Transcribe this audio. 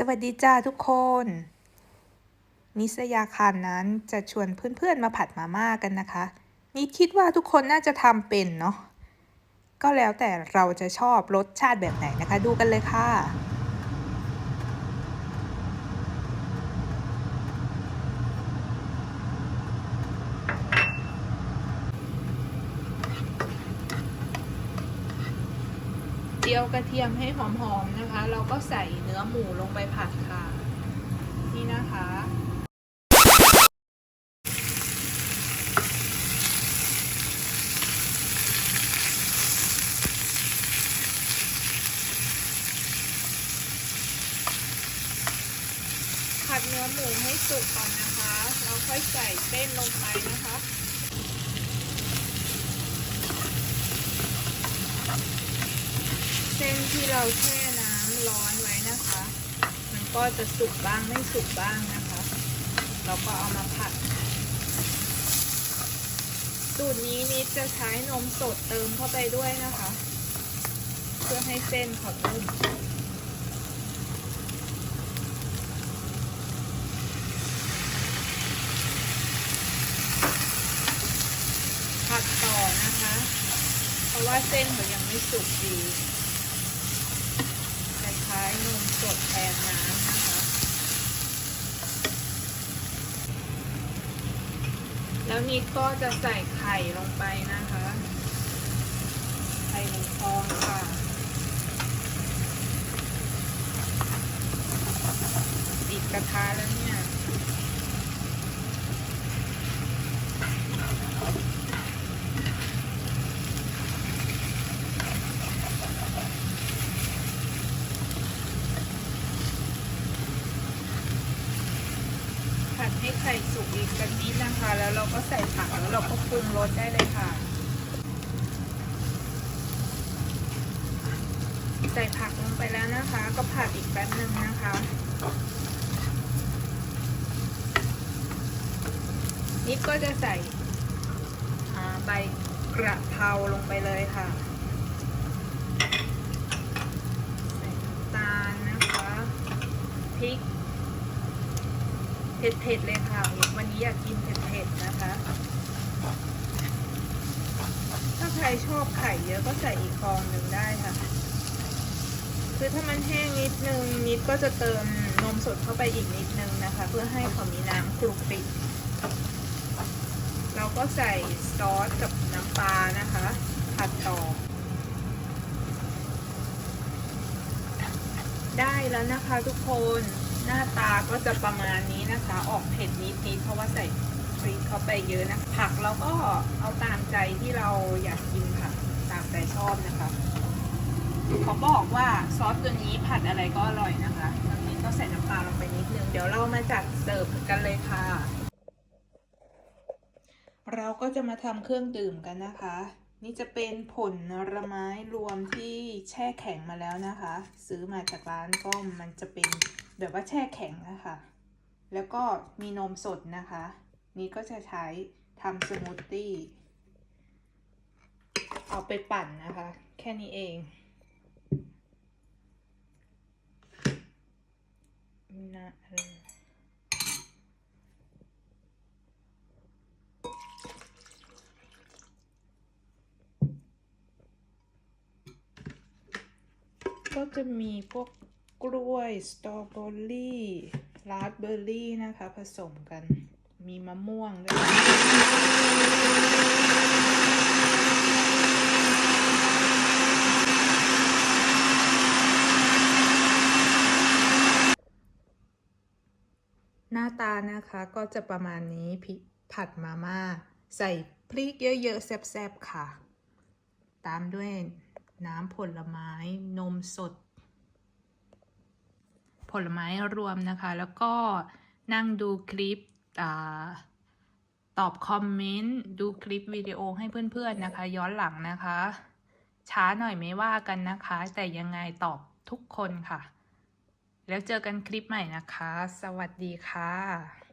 สวัสดีจ้าทุกคน นิสยาคารนั้นจะชวนเพื่อนๆมาผัดมาม่ากันนะคะ นิดคิดว่าทุกคนน่าจะทำเป็นเนาะ ก็แล้วแต่เราจะชอบรสชาติแบบไหนนะคะ ดูกันเลยค่ะ จียวกระเทียมให้หอมๆนะคะ เราก็ใส่เนื้อหมูลงไปผัดค่ะ นี่นะคะ ผัดเนื้อหมูให้สุกก่อนนะคะ เราค่อยใส่เส้นลงไปนะคะ เส้นที่เราแช่น้ำร้อนไว้นะคะ มันก็จะสุกบ้างไม่สุกบ้างนะคะ เราก็เอามาผัด สูตรนี้นิดจะใช้นมสดเติมเข้าไปด้วยนะคะ เพื่อให้เส้นเขานุ่มผัดต่อนะคะ เพราะว่าเส้นเขายังไม่สุกดี นมสดแทนน้ำนะคะแล้วนี่ก็จะใส่ไข่ลงไปนะคะ ไข่หนึ่งฟองค่ะ ติดกระทะแล้วเนี่ย ผัด ให้ไข่สุกอีกสักนิดนะคะ แล้วเราก็ใส่ผักแล้วเราก็ปรุงรสได้เลยค่ะ ใส่ผักลงไปแล้วนะคะ ก็ผัดอีกแป๊บนึงนะคะนิดก็จะใส่ใบกระเพราลงไปเลยค่ะใส่น้ำตาลนะคะพริก เผ็ดๆเลยค่ะ วันนี้อยากกินเผ็ดๆนะคะ ถ้าใครชอบไข่เยอะก็ใส่อีกฟองหนึ่งได้ค่ะ คือถ้ามันแห้งนิดนึงนิดก็จะเติมนมสดเข้าไปอีกนิดนึงนะคะ เพื่อให้เขามีน้ำคลุกคลิกเราก็ใส่ซอสกับน้ำปลานะคะ ผัดต่อ ได้แล้วนะคะทุกคน หน้าตาก็จะประมาณนี้นะคะ ออกเผ็ดนิดๆเพราะว่าใส่พริกเข้าไปเยอะนะ ผักเราก็เอาตามใจที่เราอยากกินค่ะ ตามใจชอบนะคะเขาบอกว่าซอสตัวนี้ผัดอะไรก็อร่อยนะคะตอนนี้ก็ใส่น้ำปลาลงไปนิดนึง เดี๋ยวเรามาจัดเสิร์ฟกันเลยค่ะ เราก็จะมาทำเครื่องดื่มกันนะคะ นี่จะเป็นผลไม้รวมที่แช่แข็งมาแล้วนะคะ ซื้อมาจากร้านก็มันจะเป็นแบบว่าแช่แข็งนะคะ แล้วก็มีนมสดนะคะ นี่ก็จะใช้ทำสมูทตี้เอาไปปั่นนะคะ แค่นี้เองนะ ก็จะมีพวกกล้วย สตรอเบอรี่ราสเบอร์รี่นะคะ ผสมกัน มีมะม่วงด้วยหน้าตานะคะก็จะประมาณนี้ผัดมาม่า ใส่พริกเยอะๆแซ่บๆค่ะ ตามด้วย น้ำผลไม้นมสด ผลไม้รวมนะคะ แล้วก็นั่งดูคลิปอตอบคอมเมนต์ ดูคลิปวิดีโอให้เพื่อนๆนะคะ ย้อนหลังนะคะ ช้าหน่อยไม่ว่ากันนะคะ แต่ยังไงตอบทุกคนค่ะ แล้วเจอกันคลิปใหม่นะคะ สวัสดีค่ะ